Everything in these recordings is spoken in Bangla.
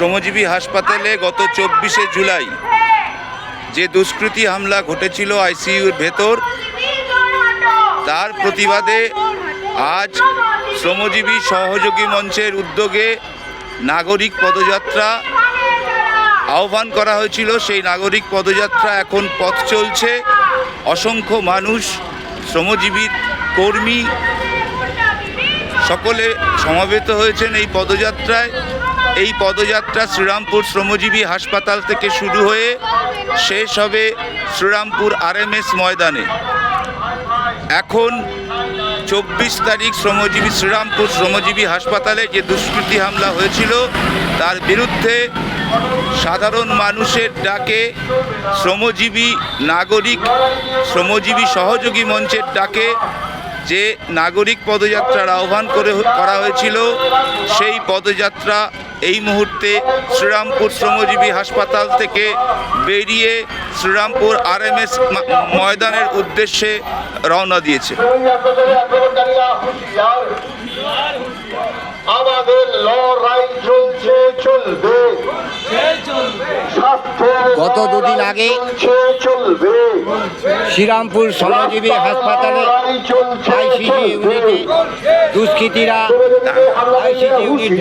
শ্রমজীবী হাসপাতালে গত চব্বিশে জুলাই যে দুষ্কৃতী হামলা ঘটেছিল আইসিইউর ভেতর, তার প্রতিবাদে আজ শ্রমজীবী সহযোগী মঞ্চের উদ্যোগে নাগরিক পদযাত্রা আহ্বান করা হয়েছিল। সেই নাগরিক পদযাত্রা এখন পথ চলছে। অসংখ্য মানুষ, শ্রমজীবী কর্মী সকলে সমাবেত হয়েছেন এই পদযাত্রায়। এই পদযাত্রা শ্রীরামপুর শ্রমজীবী হাসপাতাল থেকে শুরু হয়ে শেষ হবে শ্রীরামপুর আরএমএস ময়দানে। এখন চব্বিশ তারিখ শ্রমজীবী, শ্রীরামপুর শ্রমজীবী হাসপাতালে যে দুষ্কৃতী হামলা হয়েছিল, তার বিরুদ্ধে সাধারণ মানুষের ডাকে শ্রমজীবী নাগরিক, শ্রমজীবী সহযোগী মঞ্চের ডাকে যে নাগরিক পদযাত্রার আহ্বান করে করা হয়েছিল, সেই পদযাত্রা এই মুহূর্তে শ্রীরামপুর শ্রমজীবী হাসপাতাল থেকে বেরিয়ে শ্রীরামপুর আরএমএস ময়দানের উদ্দেশ্যে রওনা দিয়েছে। গত দুদিন আগে শ্রীরামপুর শ্রমজীবী হাসপাতালে আইসিসি ইউনিটে দুষ্কৃতীরা আইসিসি ইউনিট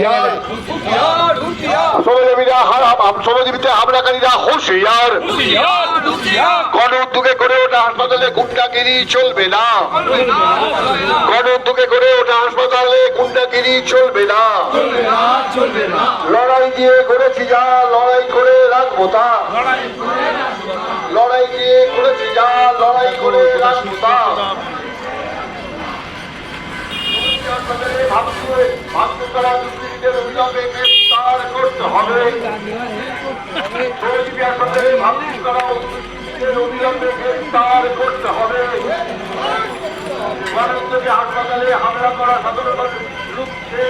উদ্যোগে করে ওটা হাসপাতালে চলবে না। উদ্যোগে করে ওটা হাসপাতালে চলবে না। লড়াই দিয়ে করেছি যা, লড়াই করে রাখব তা লড়াই দিয়ে করেছি যা, লড়াই করে রাখব তা ভাবছে ভাবছে তারা দুর্নীতির অভিযোগে গ্রেফতার করতে হবে হাসপাতালে হামলা করা সাধারণ মানুষ রুখছে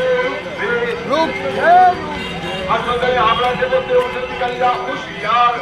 রুখবে হাসপাতালে হামলা যেতে অধিকারীরা হুঁশিয়ার